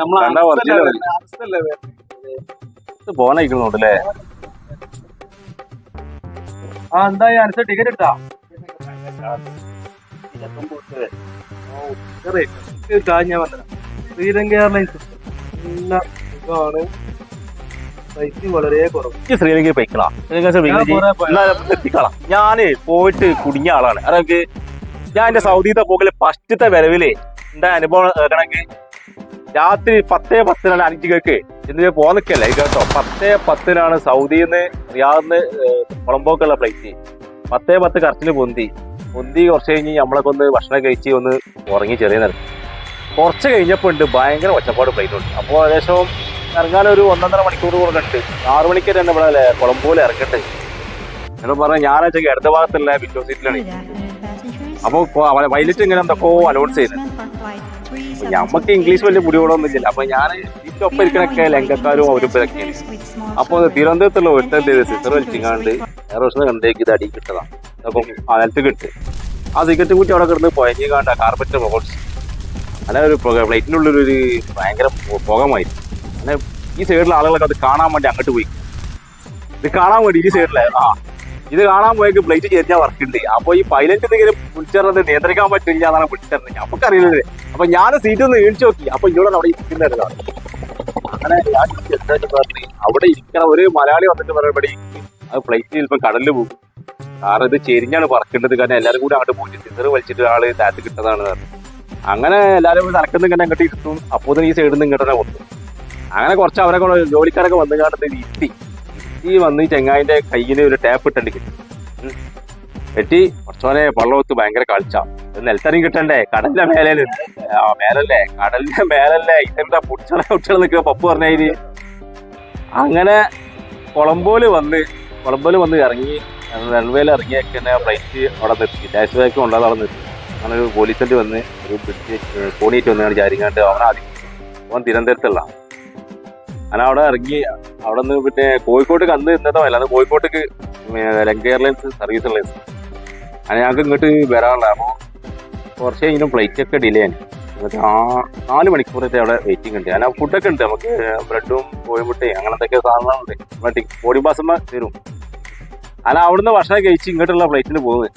കണ്ടാ ആ എന്തായി അനുസരിച്ച് ടിക്കറ്റ് എടുത്താ ഞാൻ പറഞ്ഞത് ശ്രീലങ്ക എയർലൈൻസ് പൈസ വളരെ കുറവ് ശ്രീലങ്കയിൽ പോയിക്കളാം ഞാൻ എത്തിക്കളാം. ഞാൻ പോയിട്ട് കുടുങ്ങിയ ആളാണ്. അതൊക്കെ ഞാൻ എന്റെ സൗദിത്തെ പോകൽ ഫസ്റ്റത്തെ വരവിൽ എന്റെ അനുഭവം കണക്ക് രാത്രി പത്തേ പത്തിനാണ് അഞ്ചുകൾക്ക്. ഇന്ന് പോന്നിക്കല്ലേ കേട്ടോ പത്തേ പത്തിനാണ് സൗദിയിൽ നിന്ന് റിയാദിന്ന് കൊളംബോക്കുള്ള ഫ്ലൈറ്റ് പത്തേ പത്ത് കറക്റ്റിന് പൊന്തി. പൊന്തി കുറച്ച് കഴിഞ്ഞ് നമ്മളൊക്കെ ഒന്ന് ഭക്ഷണം കഴിച്ച് ഒന്ന് ഉറങ്ങി ചെറിയ നേരം. കുറച്ച് കഴിഞ്ഞപ്പോൾ ഉണ്ട് ഭയങ്കര ഒച്ചപ്പാട് ഫ്ലൈറ്റ് ഉണ്ട്. അപ്പോൾ ഏകദേശം ഇറങ്ങാൻ ഒരു ഒന്നൊന്നര മണിക്കൂർ കൂടെ ഉണ്ട്. ആറു മണിക്ക് തന്നെ ഇവിടെ കൊളംബോയിൽ ഇറങ്ങട്ടെ എന്നോട് പറഞ്ഞാൽ ഞായറാഴ്ച ഇടത് ഭാഗത്തുള്ള വിൻഡോ സീറ്റിലാണ് അപ്പോൾ വൈലറ്റ് ഇങ്ങനെ എന്തൊക്കെയോ അനൗൺസ് ചെയ്ത് നമുക്ക് ഇംഗ്ലീഷ് വലിയ മുടികളൊന്നും ഇല്ല അപ്പൊ ഞാൻ ഒപ്പം ഇരിക്കണൊക്കെ ലങ്കക്കാരും അവരും ഇവരൊക്കെയാണ് അപ്പൊ തിരുവനന്തപുരത്തുള്ള ചെയ്ത് സിസ്റ്റർ വലിച്ചിങ്ങാണ്ട് വേറെ വർഷം കണ്ടേക്ക് ഇത് അടി കിട്ടതാ. അപ്പം ആ നിലത്ത് കിട്ട്. ആ സിഗരറ്റ് കൂട്ടി അവിടെ കിടന്ന് പുഴങ്ങി കാണ്ട കാർപ്പറ്റ് മുകളിൽ അങ്ങനെ ഒരു ഒരു ഭയങ്കര പുകമായിരുന്നു. പുകമായി അങ്ങനെ ഈ സൈഡിലെ ആളുകളൊക്കെ അത് കാണാൻ വേണ്ടി അങ്ങോട്ട് പോയി. ഇത് കാണാൻ വേണ്ടി ഈ സൈഡിലെ ആ. ഇത് കാണാൻ പോയെങ്കിൽ പ്ലേറ്റ് വർക്ക് ഉണ്ട് അപ്പൊ ഈ പൈലറ്റ് ഇങ്ങനെ വിളിച്ചറിഞ്ഞത് നിയന്ത്രിക്കാൻ പറ്റില്ല എന്നാണ് വിളിച്ചറിഞ്ഞത് നമുക്കറിയില്ലത്. അപ്പൊ ഞാൻ സീറ്റ് ഒന്ന് വീഴ്ച നോക്കി. അപ്പൊ ഇവിടെ അവിടെ ഇരിക്കുന്നതാണ് അങ്ങനെ ഞാൻ പറഞ്ഞു അവിടെ ഇരിക്കണ ഒരു മലയാളി വന്നിട്ട് പറയുമ്പടി അത് ഫ്ലൈറ്റ് ചിലപ്പോൾ കടലിൽ പോകും. കാരണം ഇത് ചെരിഞ്ഞാണ് പറക്കേണ്ടത് കാരണം എല്ലാവരും കൂടി അങ്ങോട്ട് പോയി സിസർ വലിച്ചിട്ട് ആൾ താത്ത് കിട്ടതാണ്. അങ്ങനെ എല്ലാവരും നടക്കുന്ന ഇങ്ങനെ അങ്ങോട്ട് ഇരുത്തും. അപ്പോൾ ഈ സൈഡിൽ നിന്ന് ഇങ്ങോട്ട് തന്നെ അങ്ങനെ കുറച്ച് അവരെ ജോലിക്കാരൊക്കെ വന്നു കാണുന്നത് ഇരുത്തി. ഇരുത്തി വന്ന് ഈ ചെങ്ങായിന്റെ കയ്യിൽ ഒരു ടാപ്പ് ഇട്ടണ്ട് കിട്ടി. വെട്ടി കുറച്ചോനെ പള്ളവത്ത് ഭയങ്കര കളിച്ച. നിലത്തറിയും കിട്ടണ്ടേ? കടലിന്റെ മേലെ ആ മേലല്ലേ? കടലിന്റെ മേലല്ലേ? ഇതെന്താ പുടിച്ചള കുട്ടികൾ നിൽക്കുക പപ്പ് പറഞ്ഞതിന് അങ്ങനെ കൊളംബോൽ വന്ന് കൊളംബോൽ വന്ന് ഇറങ്ങി റൺവേയിൽ ഇറങ്ങിയൊക്കെ തന്നെ ഫ്ലൈറ്റ് അവിടെ നിർത്തി ഡാഷ് ബാക്ക് ഉണ്ടാകും അവിടെ നിർത്തി അങ്ങനെ ഒരു പോലീസിന്റെ വന്ന് ഒരു ബ്രിട്ടീഷ് കോണിയിട്ട് വന്നാണ് ജാരിങ്ങാണ്ട് അവൻ ആദ്യം അവൻ തിരുവനന്തപുരത്തുള്ള. അങ്ങനെ അവിടെ ഇറങ്ങി അവിടെ നിന്ന് പിന്നെ കോഴിക്കോട്ട് അന്ന് ഇന്നത്തെ അല്ലാതെ കോഴിക്കോട്ടേക്ക് ലങ്ക എയർലൈൻസ് സർവീസ് എയർലൈൻസ് അങ്ങനെ ഞങ്ങൾക്ക് ഇങ്ങോട്ട് വരാനുള്ള അപ്പോൾ കുറച്ച് കഴിഞ്ഞും ഫ്ലൈറ്റ് ഒക്കെ ഡിലേ ആണ്. നാല് മണിക്കൂറത്തെ അവിടെ വെയിറ്റിംഗ് ഉണ്ട്. അങ്ങനെ ഫുഡൊക്കെ ഉണ്ട്. നമുക്ക് ബ്രെഡും കോഴിമുട്ടയും അങ്ങനത്തെ സാധനങ്ങളുണ്ട്. മറ്റേ ബോഡി പാസമ്മ തരും. അല്ല അവിടുന്ന് ഭക്ഷണം കഴിച്ച് ഇങ്ങോട്ടുള്ള ഫ്ലൈറ്റിന് പോകുന്നത്.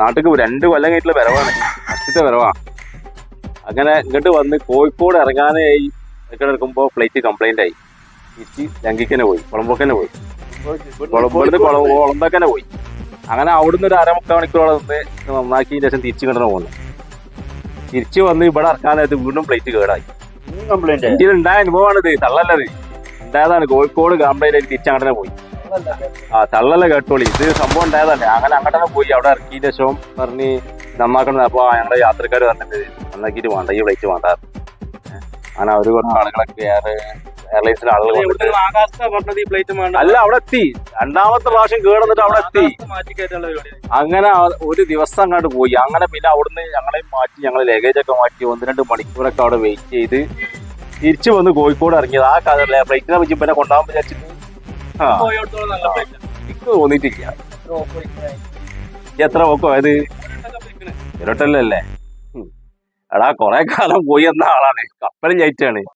നാട്ടിൽ രണ്ട് കൊല്ലം കഴിഞ്ഞിട്ടുള്ള വരവാണ്. അഷ്ടത്തെ വരവാ. അങ്ങനെ ഇങ്ങോട്ട് വന്ന് കോഴിക്കോട് ഇറങ്ങാനായി ഒക്കെ എടുക്കുമ്പോൾ ഫ്ലൈറ്റ് കംപ്ലൈന്റ് ആയി. തിരിച്ച് ലങ്കിക്കന്നെ പോയി കൊളംബോക്കന്നെ പോയി. കൊളംബോന്ന് കൊളംബോക്കന്നെ പോയി അങ്ങനെ അവിടുന്ന് ഒരു അരമുക്കാൽ മണിക്കൂറോളം നിന്ന് നന്നാക്കിയതിന് ശേഷം തിരിച്ചു കിട്ടണ പോകുന്നു തിരിച്ചു വന്ന് ഇവിടെ ഇറക്കാനായിട്ട് വീണ്ടും പ്ലേറ്റ് കേടായി. ഇന്ത്യയിൽ ഉണ്ടായ അനുഭവമാണിത് തള്ളല്ലത് ഉണ്ടായതാണ് കോഴിക്കോട് കംപ്ലൈന്റ് ആയിട്ട് അങ്ങനെ പോയി. ആ തള്ളല്ല കേട്ടോളി. ഇത് സംഭവം ഉണ്ടായതല്ലേ? അങ്ങനെ അങ്ങോട്ടന്നെ പോയി അവിടെ ഇറക്കിയ ശേഷം പറഞ്ഞ് നന്നാക്കണം അപ്പൊ ഞങ്ങളുടെ യാത്രക്കാർ പറഞ്ഞിട്ട് നന്നാക്കിയിട്ട് വേണ്ട ഈ പ്ലേറ്റ് വേണ്ട അങ്ങനെ അവർ കുറച്ച് ആളുകളൊക്കെ എയർ എയർലൈൻസിലെ ആളുകൾ വന്നിട്ട്. അല്ല അവിടെ എത്തി. രണ്ടാമത്തെ പ്രാവശ്യം കേടന്നിട്ട് അവിടെ എത്തി. അങ്ങനെ ഒരു ദിവസം അങ്ങോട്ട് പോയി. അങ്ങനെ പിന്നെ അവിടുന്ന് ഞങ്ങളെ മാറ്റി ഞങ്ങൾ ലഗേജ് ഒക്കെ മാറ്റി ഒന്ന് രണ്ട് മണിക്കൂറൊക്കെ അവിടെ വെയിറ്റ് ചെയ്ത് തിരിച്ചു വന്ന് കോഴിക്കോട് ഇറങ്ങിയത്. ആ കഥ ഫ്ലൈറ്റിനെ വെച്ച് പിന്നെ കൊണ്ടുപോകാൻ വിചാരിച്ചിട്ട്. എനിക്ക് തോന്നിയിട്ടില്ല. എത്ര ഓക്കോ അത് ഇരട്ടല്ലേ എടാ കൊറേ കാലം പോയി എന്ന ആളാണ്. കപ്പലും ചയറ്റാണ്